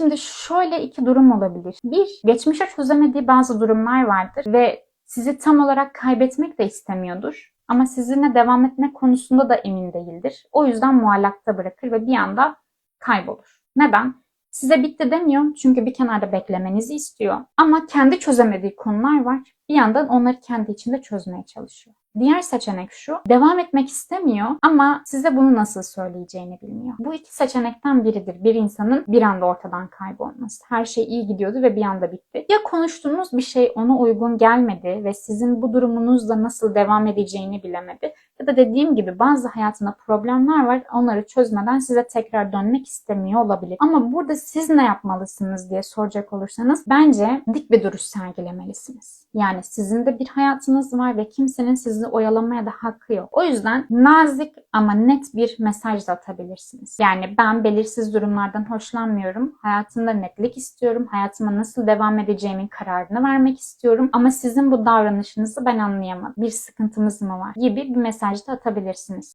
Şimdi şöyle iki durum olabilir. Bir, geçmişe çözemediği bazı durumlar vardır ve sizi tam olarak kaybetmek de istemiyordur. Ama sizinle devam etmek konusunda da emin değildir. O yüzden muallakta bırakır ve bir anda kaybolur. Neden? Size bitti demiyor çünkü bir kenarda beklemenizi istiyor. Ama kendi çözemediği konular var. Bir yandan onları kendi içinde çözmeye çalışıyor. Diğer seçenek şu, devam etmek istemiyor ama size bunu nasıl söyleyeceğini bilmiyor. Bu iki seçenekten biridir bir insanın bir anda ortadan kaybolması. Her şey iyi gidiyordu ve bir anda bitti. Ya konuştuğunuz bir şey ona uygun gelmedi ve sizin bu durumunuzla nasıl devam edeceğini bilemedi ya da dediğim gibi bazı hayatında problemler var onları çözmeden size tekrar dönmek istemiyor olabilir. Ama burada siz ne yapmalısınız diye soracak olursanız bence dik bir duruş sergilemelisiniz. Yani sizin de bir hayatınız var ve kimsenin sizi oyalamaya da hakkı yok. O yüzden nazik ama net bir mesaj da atabilirsiniz. Yani ben belirsiz durumlardan hoşlanmıyorum. Hayatımda netlik istiyorum. Hayatıma nasıl devam edeceğimin kararını vermek istiyorum. Ama sizin bu davranışınızı ben anlayamadım. Bir sıkıntımız mı var? Gibi bir mesaj da atabilirsiniz.